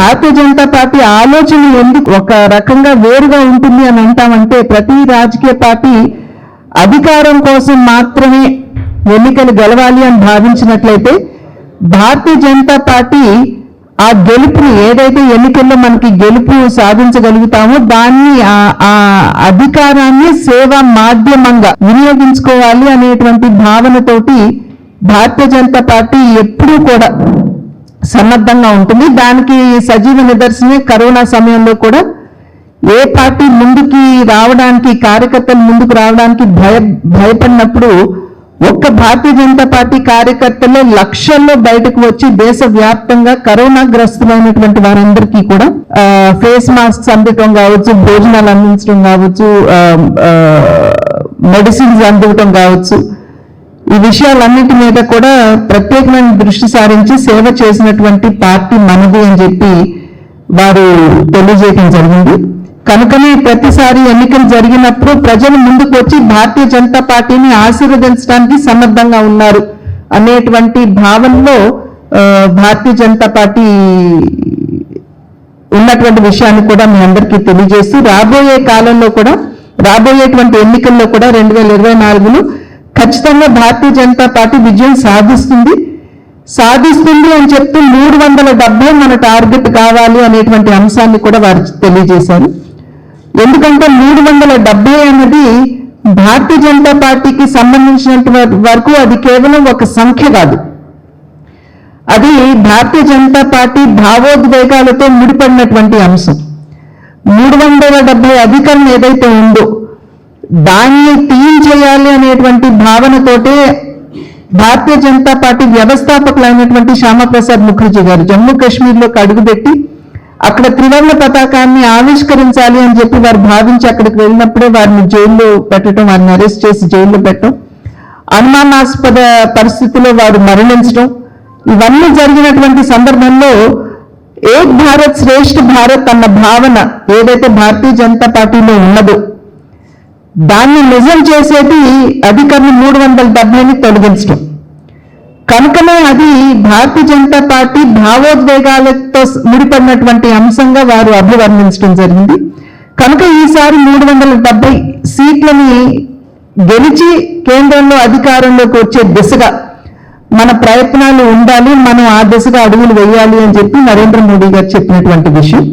భారతీయ Janata party ఆలోచన ఎందుకు ఒక రకంగా వేరుగా ఉంటుంది అని అంటామంటే ప్రతి రాజకీయ పార్టీ అధికారం కోసం మాత్రమే ఎన్నికలు గెలవాలి అని భావించినట్లయితే భారతీయ జనతా పార్టీ ఆ గెలుపుని ఏదైతే ఎన్నికల్లో మనకి గెలుపు సాధించగలుగుతామో దాన్ని ఆ- ఆ అధికారాన్ని సేవా మాధ్యమంగా వినియోగించుకోవాలి అనేటువంటి భావనతోటి భారతీయ జనతా పార్టీ ఎప్పుడూ కూడా సన్నద్ధంగా ఉంటుంది. దానికి సజీవ నిదర్శనమే కరోనా సమయంలో కూడా ఏ పార్టీ ముందుకి రావడానికి కార్యకర్తలు ముందుకు రావడానికి భయ భయపడినప్పుడు ఒక్క భారతీయ జనతా పార్టీ కార్యకర్తలు లక్షల్లో బయటకు వచ్చి దేశవ్యాప్తంగా కరోనా గ్రస్తులైనటువంటి వారందరికీ కూడా ఫేస్ మాస్క్స్ అందటం కావచ్చు భోజనాలు అందించడం కావచ్చు మెడిసిన్స్ అందించడం కావచ్చు ఈ విషయాలన్నిటి మీద కూడా ప్రత్యేకమైన దృష్టి సారించి సేవ చేసినటువంటి పార్టీ మనది అని చెప్పి వారు తెలియజేయడం జరిగింది. కనుకనే ప్రతిసారి ఎన్నికలు జరిగినప్పుడు ప్రజలు ముందుకు వచ్చి భారతీయ జనతా పార్టీని ఆశీర్వదించడానికి సన్నద్ధంగా ఉన్నారు అనేటువంటి భావనలో భారతీయ జనతా పార్టీ ఉన్నటువంటి విషయాన్ని కూడా మీ అందరికీ తెలియజేస్తూ రాబోయే కాలంలో కూడా రాబోయేటువంటి ఎన్నికల్లో కూడా రెండు వేల ఇరవై నాలుగులో ఖచ్చితంగా భారతీయ జనతా పార్టీ విజయం సాధిస్తుంది. సాధిస్తుంది అని చెప్తూ మూడు వందల డెబ్బై మన టార్గెట్ కావాలి అనేటువంటి అంశాన్ని కూడా వారు తెలియజేశారు. ఎందుకంటే మూడు వందల డెబ్బై అన్నది భారతీయ జనతా పార్టీకి సంబంధించినంత వరకు అది కేవలం ఒక సంఖ్య కాదు. అది భారతీయ జనతా పార్టీ భావోద్వేగాలతో ముడిపడినటువంటి అంశం. మూడు వందల డెబ్బై అధికారం ఏదైతే ఉందో దాన్ని తీయించేయాలి అనేటువంటి భావనతోటే భారతీయ జనతా పార్టీ వ్యవస్థాపకులైనటువంటి శ్యామప్రసాద్ ముఖర్జీ గారు జమ్మూ కాశ్మీర్లోకి అడుగుపెట్టి అక్కడ త్రివర్ణ పతాకాన్ని ఆవిష్కరించాలి అని చెప్పి వారు భావించి అక్కడికి వెళ్ళినప్పుడే వారిని జైల్లో పెట్టడం వారిని అరెస్ట్ చేసి జైల్లో పెట్టడం అనుమానాస్పద పరిస్థితిలో వారు మరణించడం ఇవన్నీ జరిగినటువంటి సందర్భంలో ఏక్ భారత్ శ్రేష్ఠ భారత్ అన్న భావన ఏదైతే భారతీయ జనతా పార్టీలో ఉన్నదో దాన్ని నిజం చేసేది అధికారులు మూడు వందల డెబ్బైని తొలగించడం. కనుకనే అది భారతీయ జనతా పార్టీ భావోద్వేగాలతో ముడిపడినటువంటి అంశంగా వారు అభివర్ణించడం జరిగింది. కనుక ఈసారి మూడు వందల డెబ్బై సీట్లని గెలిచి కేంద్రంలో అధికారంలోకి వచ్చే దిశగా మన ప్రయత్నాలు ఉండాలి మనం ఆ దిశగా అడుగులు వేయాలి అని చెప్పి నరేంద్ర మోడీ గారు చెప్పినటువంటి విషయం.